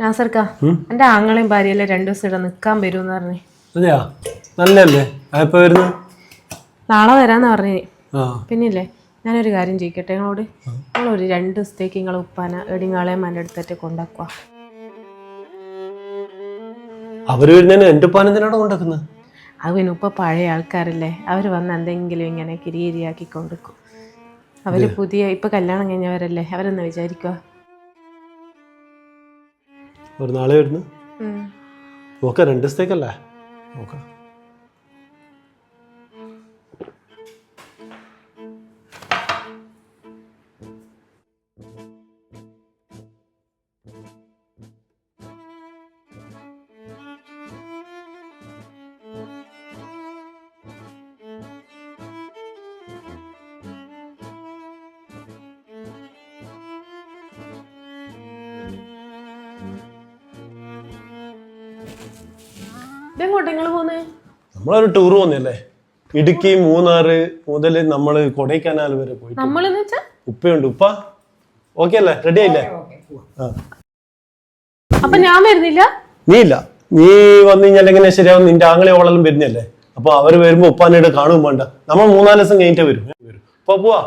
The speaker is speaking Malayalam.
നാസർക്ക എന്റെ ആങ്ങളെയും ഭാര്യയല്ലേ രണ്ടു ദിവസം ഇവിടെ നിക്കാൻ വരും പറഞ്ഞു. അതെയാ? നല്ലല്ലേ വരുന്നു? നാളെ വരാന്ന് പറഞ്ഞു. പിന്നില്ലേ ഞാനൊരു കാര്യം ചോദിക്കട്ടെ നിങ്ങളോട്? നിങ്ങളൊരു രണ്ട് ദിവസത്തേക്ക് നിങ്ങളെ ഉപ്പാന എടിങ്ങളെ മന്റെ അടുത്തേറ്റ് കൊണ്ടാക്കുക അവർ വരുന്നതിന് എന്റെ ഉപ്പാൻ എന്തിനാണ് കൊണ്ടാക്കുന്നത് അത് പിന്നെ ഉപ്പ പഴയ ആൾക്കാരല്ലേ. അവർ വന്ന് എന്തെങ്കിലും ഇങ്ങനെ കിരിയിരിയാക്കി കൊണ്ടിരിക്കും അവർ പുതിയ ഇപ്പൊ കല്യാണം കഴിഞ്ഞവരല്ലേ. അവരെന്ന് വിചാരിക്കുക ഒരു നാളെ വരുന്നു. നോക്കാം രണ്ട് ദിവസത്തേക്കല്ലേ? നോക്കാം ഇതെങ്ങോട്ട് നിങ്ങൾ പോന്നേ? നമ്മളൊരു ടൂർ പോകുന്നല്ലേ ഇടുക്കി മൂന്നാറ് മുതൽ നമ്മൾ കൊടൈക്കനാൽ വരെ പോയി നമ്മളെന്ന് വെച്ചാ? ഉപ്പയുണ്ട്. ഉപ്പ? ഓക്കെ അല്ലേ? റെഡി ആയില്ലേ? ആ. അപ്പൊ ഞാൻ വരുന്നില്ല? നീ ഇല്ല. നീ വന്നു കഴിഞ്ഞാൽ എങ്ങനെ ശരിയാവും? നിന്റെ ആങ്ങളെ ഓളെല്ലാം വരുന്നല്ലേ? അപ്പൊ അവർ വരുമ്പോ ഉപ്പാനായിട്ട് കാണും വേണ്ട. നമ്മൾ മൂന്നാൽ ദിവസം കഴിഞ്ഞിട്ടേ വരും. വരും. അപ്പൊ പോവാ.